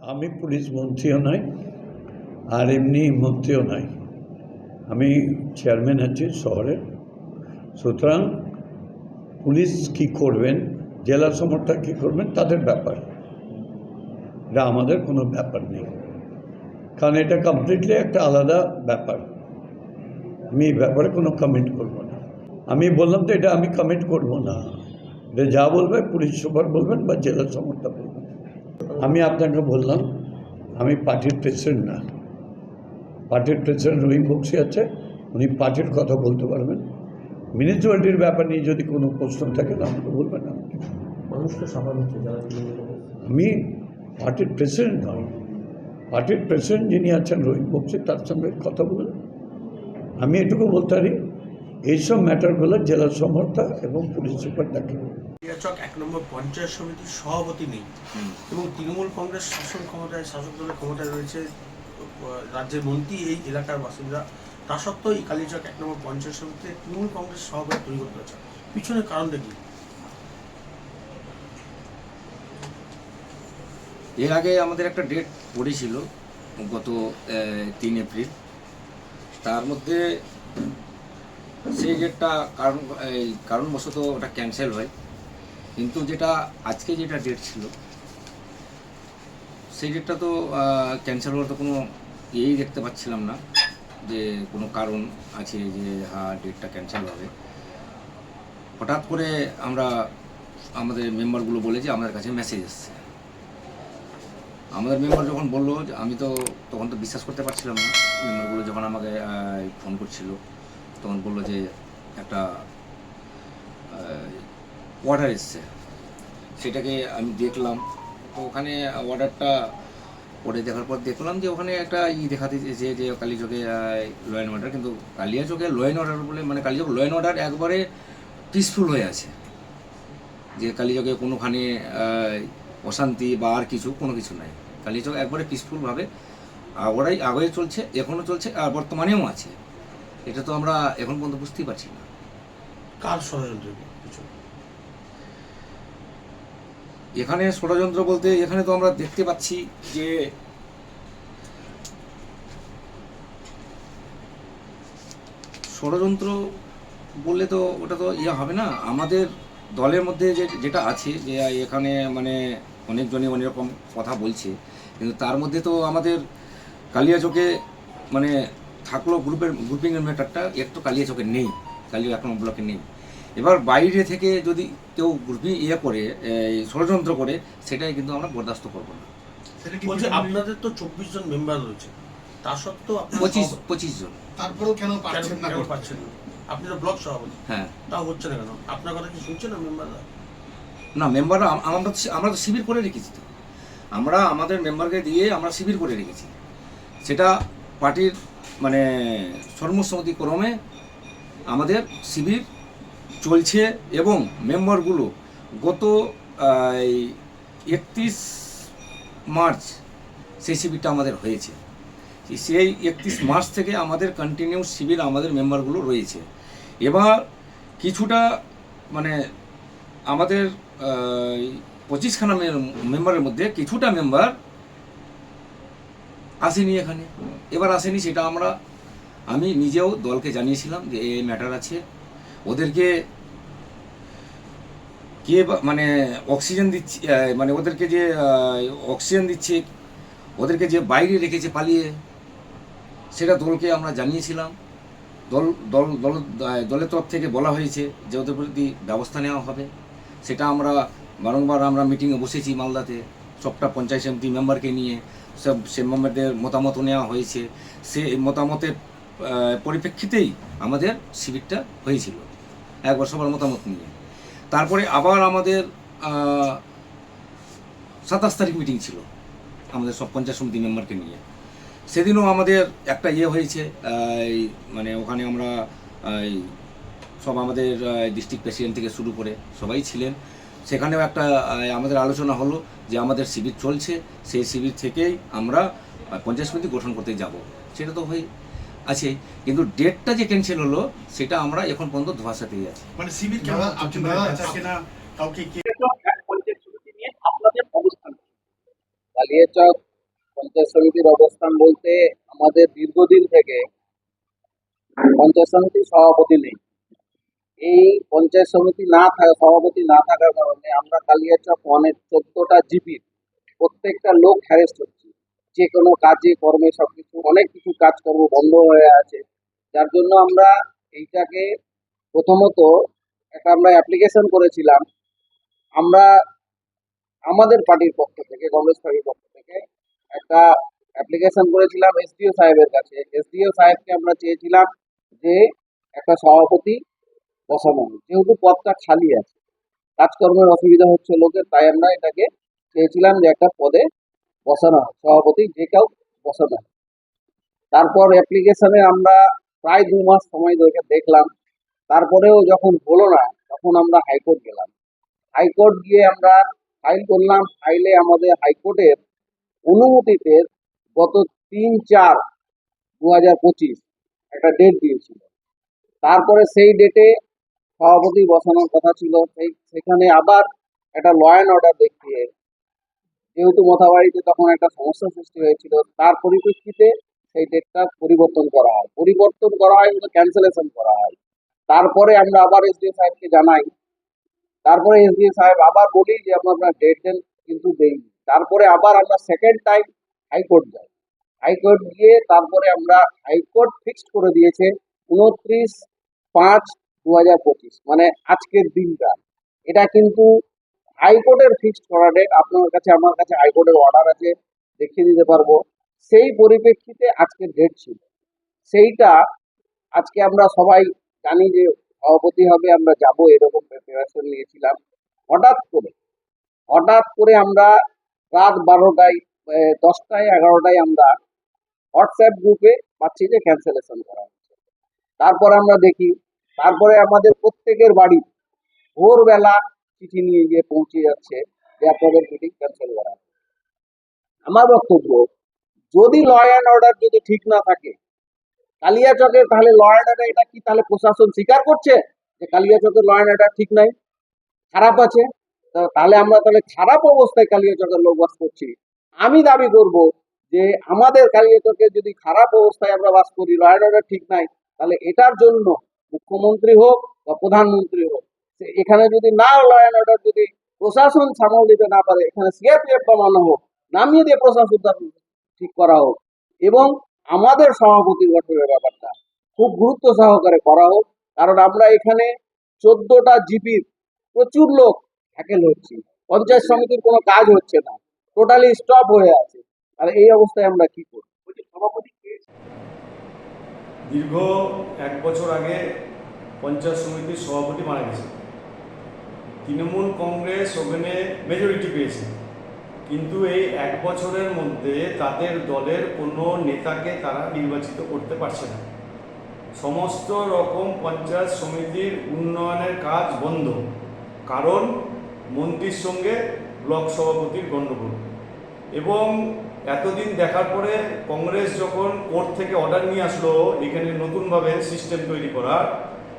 আমি পুলিশ মন্ত্রীও নই, আর এমনি মন্ত্রীও নই। আমি চেয়ারম্যান আছি শহরের। সুতরাং পুলিশ কি করবেন, জেলা সমর্থক কী করবেন, তাদের ব্যাপার। এটা আমাদের কোনো ব্যাপার নেই। কারণ এটা কমপ্লিটলি একটা আলাদা ব্যাপার। আমি এই ব্যাপারে কোনো কমেন্ট করব না। আমি বললাম তো এটা আমি কমেন্ট করব না। এটা যা বলবে পুলিশ সুপার বলবেন বা জেলা সমর্থক বলবেন। আমি আপনাকে বললাম আমি পার্টির প্রেসিডেন্ট না। পার্টির প্রেসিডেন্ট রহিম বক্সি আছে উনি পার্টির কথা বলতে পারবেন। মিউনিসিপ্যালিটির ব্যাপার নিয়ে যদি কোনো প্রশ্ন থাকে তো আমাকে বলবেন। আমি পার্টির প্রেসিডেন্ট নয় পার্টির প্রেসিডেন্ট যিনি আছেন রহিম বক্সি তার সঙ্গে কথা বলুন। আমি এটুকু বলতে পারি এইসব ম্যাটারগুলো জেলা সমর্থক এবং পুলিশ সুপার দেখে। চক এক নম্বর পঞ্চায়েত সমিতির সভাপতি নেই। এবং তৃণমূল কংগ্রেস শাসন ক্ষমতায় শাসক দলের ক্ষমতায় রয়েছে রাজ্যের মন্ত্রী এই এলাকার বাসিন্দা তা সত্ত্বেও এই কালীচক এক নম্বর পঞ্চায়েত সমিতিতে তৃণমূল কংগ্রেস সভাপতি তৈরি করতে হচ্ছে পিছনে কারণটা কি? এর আগে আমাদের একটা ডেট পড়েছিল গত আহ, তিন এপ্রিল। তার মধ্যে সেই ডেটটা কারণ, এই কারণবশত ওটা ক্যান্সেল হয়। কিন্তু যেটা আজকে যেটা ডেট ছিল সেই ডেটটা তো ক্যান্সেল হওয়ার তো কোনো ইয়েই দেখতে পাচ্ছিলাম না যে কোনো কারণ আছে যে হ্যাঁ ডেটটা ক্যান্সেল হবে। হঠাৎ করে আমরা, আমাদের মেম্বারগুলো বলে যে, আমাদের কাছে মেসেজ এসছে। আমাদের মেম্বার যখন বলল আমি তো তখন তো বিশ্বাস করতে পারছিলাম না। মেম্বারগুলো যখন আমাকে ফোন করছিল তখন বলল যে একটা অর্ডার এসছে। সেটাকে আমি দেখলাম। তো ওখানে অর্ডারটা পরে দেখার পর দেখলাম যে ওখানে একটা ই দেখাতে যে যে কালীচকে ল অ্যান্ড অর্ডার কিন্তু কালিয়াচকে ল অ্যান্ড অর্ডার বলে মানে কালীচক ল অ্যান্ড অর্ডার একবারে পিসফুল হয়ে আছে। যে কালীচকে কোনোখানে অশান্তি বা আর কিছু, কোনো কিছু নাই। কালীচক একবারে পিসফুলভাবে আগড়াই আগে চলছে এখনও চলছে, আর বর্তমানেও আছে। এটা তো আমরা এখন পর্যন্ত বুঝতেই পারছি না। কার ষড়যন্ত্র এখানে ষড়যন্ত্র বলতে এখানে তো আমরা দেখতে পাচ্ছি যে ষড়যন্ত্র বললে তো ওটা তো ইয়ে হবে না। আমাদের দলের মধ্যে যে যেটা আছে যে এখানে মানে অনেকজনই অনেক রকম কথা বলছে কিন্তু তার মধ্যে তো আমাদের কালিয়াচকে মানে থাকল গ্রুপের গ্রুপিংয়ের ম্যাটারটা একটু কালিয়াচকে নেই কালিয়া এক নম্বর ব্লকে নেই। এবার বাইরে থেকে যদি কেউ গ্রুপিং ইয়ে করে ষড়যন্ত্র করে সেটাই কিন্তু আমরা বরদাস্ত করব না। বলছে? আপনাদের তো চব্বিশ জন মেম্বার রয়েছে। তা সত্ত্বেও পঁচিশ পঁচিশ জন। তারপরেও কেন পাচ্ছেন না কেন পাচ্ছেন না? আপনি তো ব্লক সভাপতি। হ্যাঁ। তাও হচ্ছে না কেন? আপনার কথা কি শুনছেন না মেম্বাররা না মেম্বাররা আমরা আমরা তো শিবির করে রেখেছি তো। আমরা আমাদের মেম্বারকে দিয়ে আমরা শিবির করে রেখেছি। সেটা পার্টির মানে সর্বসম্মতি ক্রমে আমাদের শিবির চলছে এবং মেম্বারগুলো গত একত্রিশ মার্চ সেই শিবিরটা আমাদের হয়েছে। সেই একত্রিশ মার্চ থেকে আমাদের কন্টিনিউ শিবির আমাদের মেম্বারগুলো রয়েছে। এবার কিছুটা মানে আমাদের পঁচিশখানা মেম্বারের মধ্যে কিছুটা মেম্বার আসেনি এখানে। এবার আসেনি সেটা আমরা, আমি নিজেও দলকে জানিয়েছিলাম যে এই ম্যাটার আছে। ওদেরকে কে মানে অক্সিজেন দিচ্ছে মানে ওদেরকে যে অক্সিজেন দিচ্ছে, ওদেরকে যে বাইরে রেখেছে পালিয়ে, সেটা দলকে আমরা জানিয়েছিলাম। দল দল দল দলের তরফ থেকে বলা হয়েছে যে ওদের প্রতি ব্যবস্থা নেওয়া হবে। সেটা আমরা বারংবার আমরা মিটিংয়ে বসেছি মালদাতে, সবটা পঞ্চায়েত সমিতি মেম্বারকে নিয়ে। সব সে মেম্বারদের মতামত নেওয়া হয়েছে। সে মতামতের পরিপ্রেক্ষিতেই আমাদের শিবিরটা হয়েছিল। একবার সবার মতামত নিয়ে। তারপরে আবার আমাদের সাতাশ তারিখ মিটিং ছিল আমাদের সব পঞ্চায়েত সমিতি মেম্বারকে নিয়ে। সেদিনও আমাদের একটা ইয়ে হয়েছে মানে ওখানে আমরা সব আমাদের ডিস্ট্রিক্ট প্রেসিডেন্ট থেকে শুরু করে সবাই ছিলেন। সেখানেও একটা আমাদের আলোচনা হলো যে আমাদের শিবির চলছে সেই শিবির থেকেই আমরা পঞ্চায়েত সমিতি গঠন করতে যাব। সেটা তো হয়ে আছে। কিন্তু ডেটটা যে ক্যান্সেল হলো সেটা আমরা এখন পর্যন্ত ধোয়াশাতেই আছি। মানে শিবির কাউকে কালিয়াচক পঞ্চায়েত সমিতির অবস্থান বলতে আমাদের দীর্ঘদিন থেকে পঞ্চায়েত সমিতির সভাপতি নেই। এই পঞ্চায়েত সমিতি না থাকা, সভাপতি না থাকার কারণে আমরা কালিয়াচক অনেক চোদ্দটা জিপি প্রত্যেকটা লোক হ্যারেস্ট হচ্ছে। যে কোনো কাজে, কর্মে সবকিছু, অনেক কিছু কাজকর্ম বন্ধ হয়ে আছে। যার জন্য আমরা এইটাকে প্রথমত একটা আমরা অ্যাপ্লিকেশন করেছিলাম। আমরা আমাদের পার্টির পক্ষ থেকে, কংগ্রেস পার্টির পক্ষ থেকে একটা অ্যাপ্লিকেশন করেছিলাম এসডিও সাহেবের কাছে। এসডিও সাহেবকে আমরা চেয়েছিলাম যে একটা সভাপতি বসানো হোক। যেহেতু পদটা খালি আছে, কাজকর্মের অসুবিধা হচ্ছে লোকের, তাই আমরা এটাকে চেয়েছিলাম যে একটা পদে বসানো হোক সভাপতি যে কেউ বসানো হয়। তারপর অ্যাপ্লিকেশনে আমরা প্রায় দু মাস সময় ধরে দেখলাম। তারপরেও যখন হলো না, তখন আমরা হাইকোর্ট গেলাম। হাইকোর্ট গিয়ে আমরা ফাইল করলাম। ফাইলে আমাদের হাইকোর্টের অনুমতিতে গত তিন চার দু একটা ডেট দিয়েছিল। তারপরে সেই ডেটে সভাপতি বসানোর কথা ছিল। সেই, সেখানে আবার একটা ল অ্যান্ড অর্ডার দেখিয়ে, যেহেতু মথাবাড়িতে তখন একটা সমস্যা সৃষ্টি হয়েছিল, তার পরিপ্রেক্ষিতে সেই ডেটটা পরিবর্তন করা হয়। পরিবর্তন করা হয় কিন্তু ক্যান্সেলেশন করা হয়। তারপরে আমরা আবার এসডিও সাহেবকে জানাই। তারপরে এসডিও সাহেব আবার বলি যে আপনার ডেট দেন কিন্তু দেইনি। তারপরে আবার আমরা সেকেন্ড টাইম হাইকোর্ট যাই। হাইকোর্ট গিয়ে তারপরে আমরা হাইকোর্ট ফিক্সড করে দিয়েছে। উনত্রিশ পাঁচ দু হাজার পঁচিশ মানে আজকের দিনটা। এটা কিন্তু হাইকোর্টের ফিক্সড করা ডেট আপনার কাছে, আমার কাছে হাইকোর্টের অর্ডার আছে, দেখিয়ে দিতে পারব। সেই পরিপ্রেক্ষিতে আজকের ডেট ছিল। সেইটা আজকে আমরা সবাই জানি যে সভাপতি হবে, আমরা যাব, এরকম প্রিপারেশন নিয়েছিলাম। হঠাৎ করে হঠাৎ করে আমরা রাত বারোটায় দশটায়, এগারোটায় আমরা হোয়াটসঅ্যাপ গ্রুপে পাচ্ছি যে ক্যান্সেলেশন করা হচ্ছে। তারপর আমরা দেখি তারপরে আমাদের প্রত্যেকের বাড়ি ভোরবেলা চিঠি নিয়ে গিয়ে পৌঁছে যাচ্ছে যে আপনাদের মিটিং ক্যান্সেল করা আমার বক্তব্য, যদি ল অ্যান্ড অর্ডার যদি ঠিক না থাকে, কালিয়াচকের তাহলে ল অ্যান্ড অর্ডার এটা কি তাহলে প্রশাসন স্বীকার করছে যে কালিয়াচকের ল অ্যান্ড অর্ডার ঠিক নাই? খারাপ আছে। তাহলে আমরা তাহলে খারাপ অবস্থায় কালিয়াচকের লোক বাস করছি। আমি দাবি করব যে আমাদের কালিয়াচকে যদি খারাপ অবস্থায় আমরা বাস করি ল অ্যান্ড অর্ডার ঠিক নাই, তাহলে এটার জন্য মুখ্যমন্ত্রী হোক বা প্রধানমন্ত্রী হোক এখানে যদি না ল অর্ডার যদি প্রশাসন সামাল দিতে না পারে, এখানে সিআরপিএফ বানানো হোক, নামিয়ে দিয়ে প্রশাসন ঠিক করা হোক, এবং আমাদের সভাপতি গঠনের ব্যাপারটা খুব গুরুত্ব সহকারে করা হোক, কারণ আমরা এখানে চোদ্দটা জিপির প্রচুর লোক হ্যাকেল হচ্ছি, পঞ্চায়েত সমিতির কোনো কাজ হচ্ছে না টোটালি স্টপ হয়ে আছে, আর এই অবস্থায় আমরা কি করব সভাপতি? দীর্ঘ এক বছর আগে পঞ্চায়েত সমিতির সভাপতি মারা গেছে তৃণমূল কংগ্রেস ওখানে মেজরিটি পেয়েছে কিন্তু এই এক বছরের মধ্যে তাদের দলের কোনো নেতাকে তারা নির্বাচিত করতে পারছে না। সমস্ত রকম পঞ্চায়েত সমিতির উন্নয়নের কাজ বন্ধ। কারণ মন্ত্রীর সঙ্গে ব্লক সভাপতির গণ্ডগোল। এবং এতদিন দেখার পরে কংগ্রেস যখন কোর্ট থেকে অর্ডার নিয়ে আসলো, এখানে নতুনভাবে সিস্টেম তৈরি করার,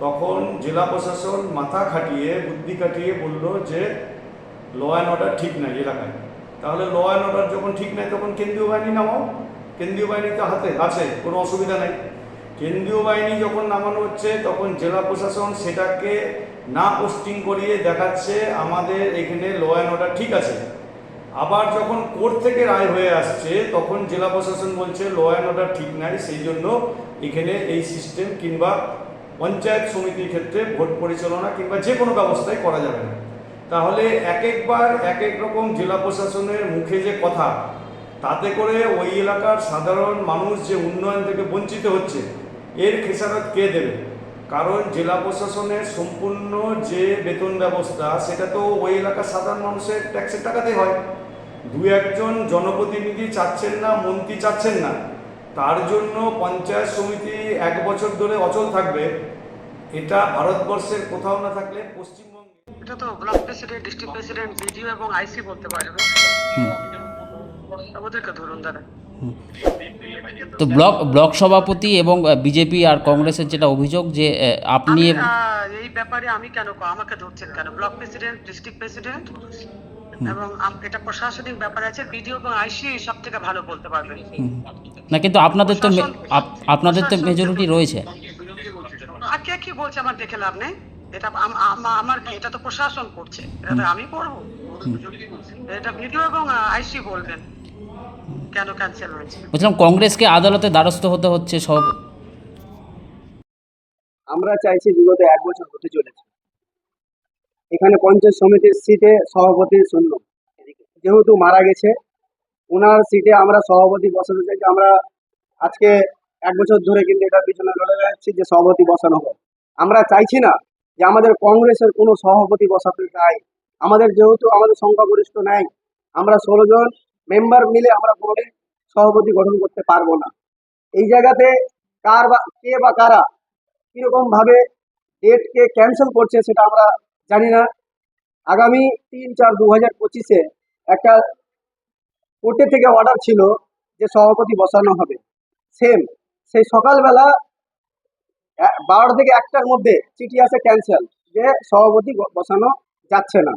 তখন জেলা প্রশাসন মাথা খাটিয়ে, বুদ্ধি খাটিয়ে বলল যে ল অ্যান্ড অর্ডার ঠিক নাই এলাকায়। তাহলে ল অ্যান্ড অর্ডার যখন ঠিক নাই, তখন কেন্দ্রীয় বাহিনী নামাও। কেন্দ্রীয় বাহিনী তো হাতে আছে, কোনো অসুবিধা নাই। কেন্দ্রীয় বাহিনী যখন নামানো হচ্ছে, তখন জেলা প্রশাসন সেটাকে না পোস্টিং করিয়ে দেখাচ্ছে, আমাদের এখানে ল অ্যান্ড অর্ডার ঠিক আছে। আবার যখন কোর্ট থেকে রায় হয়ে আসছে, তখন জেলা প্রশাসন বলছে ল অ্যান্ড অর্ডার ঠিক নাই, সেই জন্য এখানে এই সিস্টেম কিংবা পঞ্চায়েত সমিতির ক্ষেত্রে ভোট পরিচালনা কিংবা যে কোনো ব্যবস্থাই করা যাবে না। তাহলে এক একবার এক এক রকম জেলা প্রশাসনের মুখে যে কথা, তাতে করে ওই এলাকার সাধারণ মানুষ যে উন্নয়ন থেকে বঞ্চিত হচ্ছে, এর খেসারত কে দেবে? কারণ জেলা প্রশাসনের সম্পূর্ণ যে বেতন ব্যবস্থা, সেটা তো ওই এলাকার সাধারণ মানুষের ট্যাক্সের টাকাতে হয়। দু একজন জনপ্রতিনিধি চাচ্ছেন না মন্ত্রী চাচ্ছেন না। তার জন্য পঞ্চায়েত সমিতি এক বছর ধরে অচল থাকবে। এটা ভারতবর্ষের কোথাও না থাকলে পশ্চিমবঙ্গে। এটা তো block president district president BDO এবং আইসি বলতে পারবে ওদেরকে ধরুন দাদা তো ব্লক ব্লক সভাপতি এবং বিজেপি আর কংগ্রেসের যেটা অভিযোগ যে আপনি আমি এই ব্যাপারে আমি কেন আমাকে ধরছেন কেন? Block president district president? এবং এটা প্রশাসনিক ব্যাপার আছে বিডিও এবং আইসি সব থেকে ভালো বলতে পারবেন না কিন্তু আপনাদের তো আপনাদের তো মেজরিটি রয়েছে। আর কে কি বলছে আমার দেখে লাভ নেই? এটা আম- আম- আমার এটা তো প্রশাসন করছে। এটা আমি করব। এটা ভিডিও এবং আইসি বলবেন। কেন ক্যান্সেল হয়েছে? বলছিলাম কংগ্রেসকে আদালতে দ্বারস্থ হতে হচ্ছে সব আমরা চাইছি বিগত এক বছর হতে চলেছে। এখানে পঞ্চায়েত সমিতির সিটে সভাপতি শূন্য। যেহেতু মারা গেছে ওনার সিটে আমরা সভাপতি বসাতে চাইছি আমরা আজকে এক বছর ধরে কিন্তু এটার পিছনে লড়ে যাচ্ছি যে সভাপতি বসানো হোক। আমরা চাইছি না যে আমাদের কংগ্রেসের কোনো সভাপতি বসাতে চাই। আমাদের যেহেতু আমাদের সংখ্যাগরিষ্ঠ নেই, আমরা ষোলো জন মেম্বার মিলে আমরা কোনোদিন সভাপতি গঠন করতে পারব না। এই জায়গাতে কার বা কে বা কারা কীরকম ভাবে ডেটকে ক্যান্সেল করছে সেটা আমরা জানি না আগামী তিন চার দু হাজার পঁচিশে একটা কোর্টে থেকে অর্ডার ছিল যে সভাপতি বসানো হবে। সেম সেই সকালবেলা বারোটা থেকে একটার মধ্যে চিঠি আসে ক্যান্সেল যে সভাপতি বসানো যাচ্ছে না।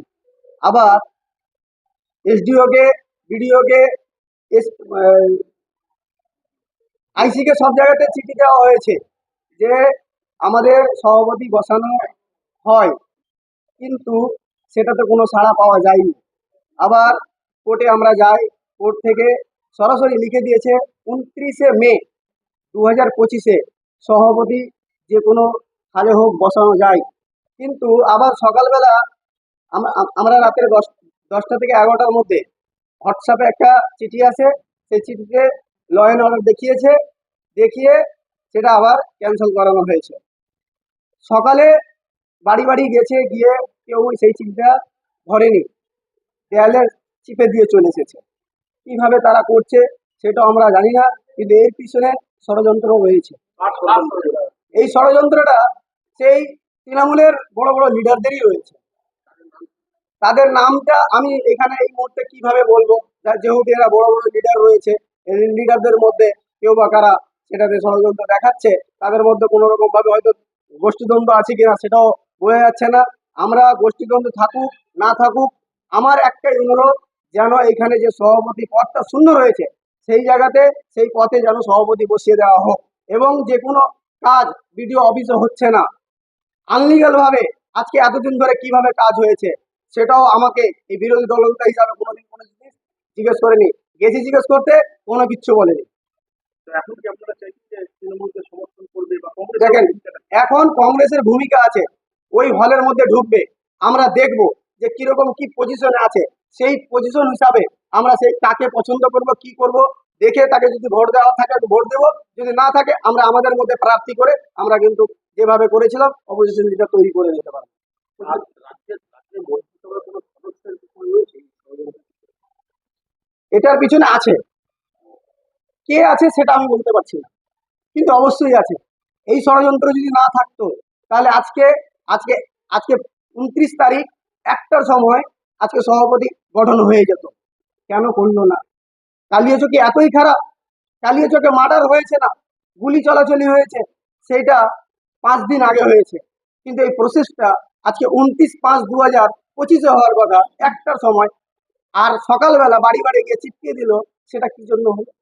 আবার এসডিওকে, বিডিওকে আইসিকে সব জায়গাতে চিঠি দেওয়া হয়েছে যে আমাদের সভাপতি বসানো হয়। কিন্তু সেটাতে কোনো সাড়া পাওয়া যায়নি। আবার কোর্টে আমরা যাই, কোর্ট থেকে সরাসরি লিখে দিয়েছে, উনত্রিশে মে দু হাজার পঁচিশে সভাপতি যে কোনো কাজে হোক বসানো যায়। কিন্তু আবার সকালবেলা আম- আম- আমরা রাতের দশ, দশটা থেকে এগারোটার মধ্যে হোয়াটসঅ্যাপে একটা চিঠি আসে, সেই চিঠিতে ল অ্যান্ড অর্ডার দেখিয়েছে, দেখিয়ে সেটা আবার ক্যান্সেল করানো হয়েছে। সকালে বাড়ি বাড়ি গেছে, গিয়ে কেউ সেই চিন্তা ধরেনি। দেয়ালে চিপে দিয়ে চলে এসেছে। কীভাবে তারা করছে সেটা আমরা জানি না, কিন্তু এর পিছনে ষড়যন্ত্র রয়েছে। এই ষড়যন্ত্রটা সেই তৃণমূলের বড় বড় লিডারদেরই রয়েছে। তাদের নামটা আমি এখানে এই মুহূর্তে কীভাবে বলব? যেহেতু এরা বড় বড় লিডার রয়েছে লিডারদের মধ্যে কেউ বা কারা সেটাতে ষড়যন্ত্র দেখাচ্ছে, তাদের মধ্যে কোনো রকম ভাবে হয়তো গোষ্ঠীদ্বন্দ্ব আছে কিনা সেটাও বোঝা যাচ্ছে না। আমরা গোষ্ঠীদ্বন্দ্ব থাকুক না থাকুক আমার একটাই অনুরোধ যেন এখানে যে সভাপতি পদটা শূন্য রয়েছে সেই জায়গাতে সেই পথে যেন সভাপতি বসিয়ে দেওয়া হোক এবং যে কোনো কাজ বিডিও অফিসে হচ্ছে না। আনলিগাল ভাবে আজকে এতদিন ধরে কীভাবে কাজ হয়েছে সেটাও আমাকে এই বিরোধী দলনেতা হিসাবে কোনোদিন কোনো জিনিস জিজ্ঞেস করেনি। গেছি জিজ্ঞেস করতে কোনো কিচ্ছু বলেনি। দেখেন এখন কংগ্রেসের ভূমিকা আছে। ওই হলের মধ্যে ঢুকবে। আমরা দেখব যে কীরকম কি পজিশনে আছে। সেই পজিশন হিসাবে আমরা সেই কাকে পছন্দ করব, কি করব, দেখে তাকে যদি ভোট দেওয়া থাকে ভোট দেব। যদি না থাকে, আমরা আমাদের মধ্যে প্রার্থী করে আমরা কিন্তু যেভাবে করেছিলাম অপোজিশন লিডার তৈরি করে নিতে পারব। এটার পিছনে আছে। কে আছে সেটা আমি বলতে পারছি না। কিন্তু অবশ্যই আছে। এই ষড়যন্ত্র যদি না থাকতো, তাহলে আজকে আজকে আজকে উনত্রিশ তারিখ, একটার সময় আজকে সভাপতি গঠন হয়ে যেত। কেন করল না? কালিয়াচকে এতই খারাপ কালিয়াচকে মার্ডার হয়েছে না, গুলি চলাচলি হয়েছে সেইটা পাঁচ দিন আগে হয়েছে। কিন্তু এই প্রসেসটা আজকে উনত্রিশ পাঁচ দু হাজার পঁচিশে হওয়ার কথা, একটার সময়, আর সকালবেলা বাড়ি বাড়ি গিয়ে চিপকিয়ে দিল, সেটা কি জন্য হলো?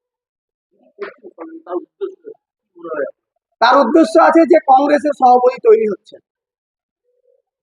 তার উদ্দেশ্য আছে যে কংগ্রেসের সভাপতি তৈরি হচ্ছে